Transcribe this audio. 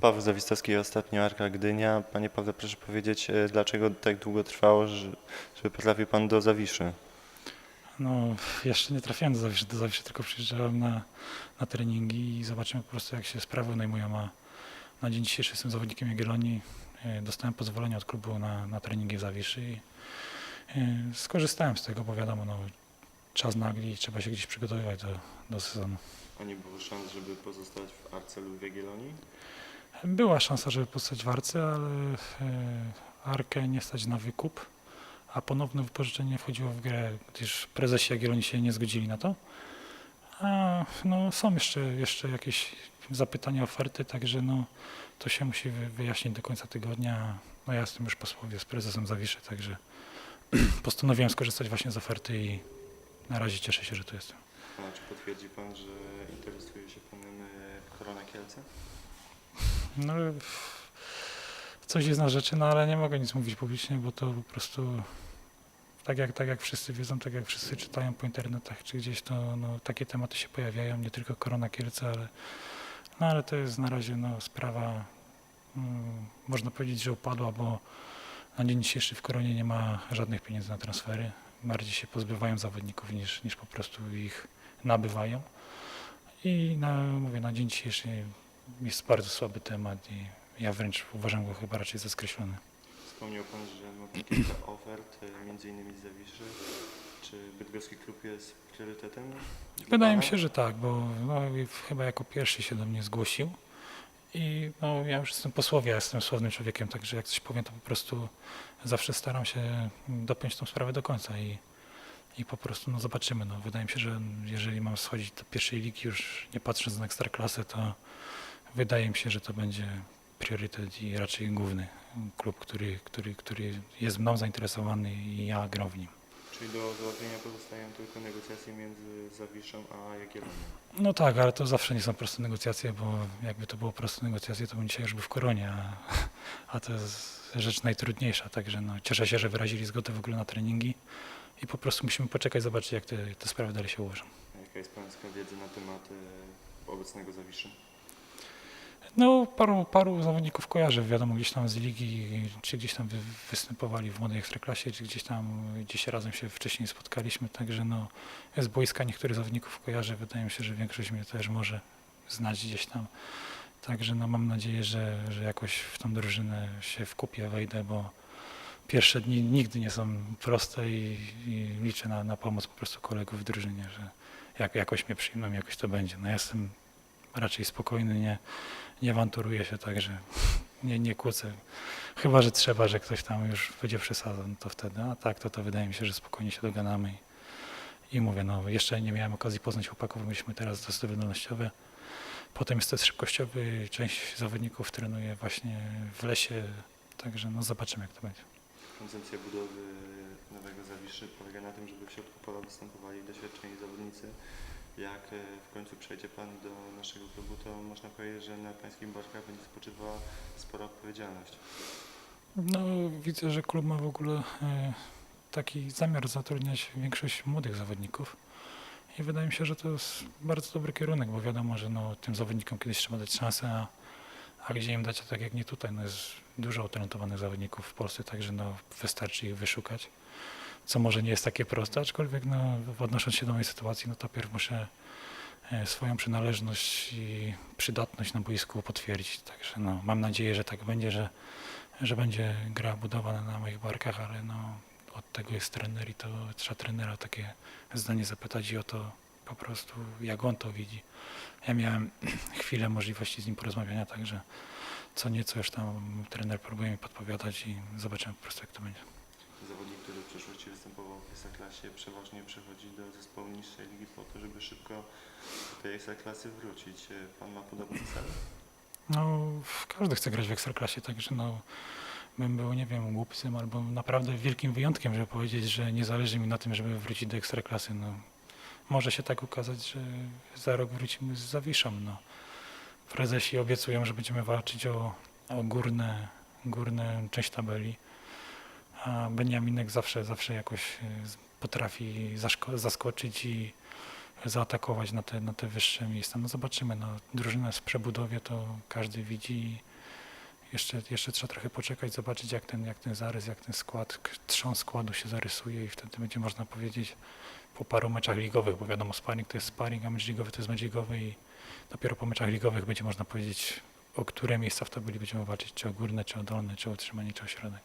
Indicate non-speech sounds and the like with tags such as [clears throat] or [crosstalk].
Paweł Zawistowski, ostatnio Arka Gdynia. Panie Pawle, proszę powiedzieć, e, dlaczego tak długo trwało, że- żeby potrafił Pan do Zawiszy? No, jeszcze nie trafiałem do Zawiszy, do Zawiszy tylko przyjeżdżałem na, na treningi i zobaczymy po prostu jak się sprawy najmują, a na dzień dzisiejszy jestem zawodnikiem Jagiellonii. E, Dostałem pozwolenie od klubu na, na treningi w Zawiszy i e, skorzystałem z tego, bo wiadomo, no, czas nagli i trzeba się gdzieś przygotowywać do, do sezonu. A nie było szans, żeby pozostać w Arce lub w Jagiellonii? Była szansa, żeby postać w Arce, ale e, Arkę nie stać na wykup, a ponowne wypożyczenie wchodziło w grę, gdyż prezesi Jagiellonii się nie zgodzili na to. A no, są jeszcze, jeszcze jakieś zapytania, oferty, także no, to się musi wy- wyjaśnić do końca tygodnia. No ja jestem już po słowie z prezesem Zawiszy, także [clears throat] postanowiłem skorzystać właśnie z oferty i na razie cieszę się, że tu jestem. A czy potwierdzi Pan, że interesuje się Panem e, Korona Kielce? No, coś jest na rzeczy, no ale nie mogę nic mówić publicznie, bo to po prostu tak jak, tak jak wszyscy wiedzą, tak jak wszyscy czytają po internetach, czy gdzieś to no, takie tematy się pojawiają, nie tylko Korona Kielce, ale, no, ale to jest na razie no, sprawa, mm, można powiedzieć, że upadła, bo na dzień dzisiejszy w Koronie nie ma żadnych pieniędzy na transfery. Bardziej się pozbywają zawodników niż, niż po prostu ich nabywają. I na, mówię, na dzień dzisiejszy jest bardzo słaby temat i ja wręcz uważam go chyba raczej za skreślony. Wspomniał Pan, że ma kilka ofert, e, między innymi z Zawiszy. Czy bydgoski klub jest priorytetem? Wydaje mi się, że tak, bo no, chyba jako pierwszy się do mnie zgłosił i no, ja już jestem posłowie, ja jestem słownym człowiekiem, także jak coś powiem, to po prostu zawsze staram się dopiąć tą sprawę do końca i, i po prostu no, zobaczymy. No, wydaje mi się, że jeżeli mam schodzić do pierwszej ligi, już nie patrząc na ekstraklasę, to wydaje mi się, że to będzie priorytet i raczej główny klub, który, który, który jest mną zainteresowany i ja gram w nim. Czyli do załatwienia pozostają tylko negocjacje między Zawiszą a Jagiellonią. No tak, ale to zawsze nie są proste negocjacje, bo jakby to było proste negocjacje, to bym dzisiaj już był w koronie, a, a to jest rzecz najtrudniejsza. Także no, cieszę się, że wyrazili zgodę w ogóle na treningi i po prostu musimy poczekać, zobaczyć jak te, te sprawy dalej się ułożą. A Jaka jest Pańska wiedza na temat e, obecnego Zawiszy? No paru, paru zawodników kojarzę, wiadomo, gdzieś tam z ligi, czy gdzieś tam wy, występowali w młodej ekstraklasie, czy gdzieś tam gdzieś razem się wcześniej spotkaliśmy, także no z boiska niektórych zawodników kojarzę, wydaje mi się, że większość mnie też może znać gdzieś tam. Także no mam nadzieję, że, że jakoś w tą drużynę się wkupię, wejdę, bo pierwsze dni nigdy nie są proste i, i liczę na, na pomoc po prostu kolegów w drużynie, że jak, jakoś mnie przyjmą, jakoś to będzie. No ja jestem raczej spokojny, nie, nie awanturuję się tak, że nie, nie kłócę. Chyba, że trzeba, że ktoś tam już będzie przesadzał, no to wtedy, a tak, to, to wydaje mi się, że spokojnie się dogadamy. I, I mówię, no jeszcze nie miałem okazji poznać chłopaków, mieliśmy teraz testy wydolnościowe. Potem jest test szybkościowy, część zawodników trenuje właśnie w lesie, także no zobaczymy jak to będzie. Koncepcja budowy nowego Zawiszy polega na tym, żeby w środku pola występowali doświadczeni zawodnicy. Jak e, w końcu przejdzie Pan do naszego klubu, to można powiedzieć, że na Pańskich barkach będzie spoczywała spora odpowiedzialność. No widzę, że klub ma w ogóle e, taki zamiar zatrudniać większość młodych zawodników i wydaje mi się, że to jest bardzo dobry kierunek, bo wiadomo, że no, tym zawodnikom kiedyś trzeba dać szansę, a, a gdzie im dać, a tak jak nie tutaj, no jest dużo utalentowanych zawodników w Polsce, także no, wystarczy ich wyszukać, co może nie jest takie proste, aczkolwiek no, odnosząc się do mojej sytuacji, no to pierw muszę e, swoją przynależność i przydatność na boisku potwierdzić, także no, mam nadzieję, że tak będzie, że że będzie gra budowana na moich barkach, ale no, od tego jest trener i to trzeba trenera takie zdanie zapytać i o to po prostu, jak on to widzi. Ja miałem [clears throat] chwilę możliwości z nim porozmawiania, także co nieco już tam trener próbuje mi podpowiadać i zobaczymy po prostu, jak to będzie. Przeszłości występował w Ekstraklasie, przeważnie przechodzi do zespołu niższej ligi po to, żeby szybko do tej Ekstraklasy wrócić. E, Pan ma podobny cel? No, każdy chce grać w Ekstraklasie, także no, bym był, nie wiem, głupcem albo naprawdę wielkim wyjątkiem, żeby powiedzieć, że nie zależy mi na tym, żeby wrócić do Ekstraklasy. No, może się tak okazać, że za rok wrócimy z Zawiszą. No. Prezesi obiecują, że będziemy walczyć o, o górne, górne część tabeli, a Beniaminek zawsze, zawsze jakoś z- potrafi zaskoczyć i zaatakować na te, na te wyższe miejsca. No zobaczymy. No, drużyna jest w przebudowie, to każdy widzi. jeszcze, jeszcze trzeba trochę poczekać, zobaczyć jak ten, jak ten zarys, jak ten skład, trząs składu się zarysuje i wtedy będzie można powiedzieć po paru meczach ligowych, bo wiadomo sparring to jest sparring, a mecz ligowy to jest mecz ligowy i dopiero po meczach ligowych będzie można powiedzieć o które miejsca w tabeli będziemy walczyć, czy o górne, czy o dolne, czy o utrzymanie, czy o środek.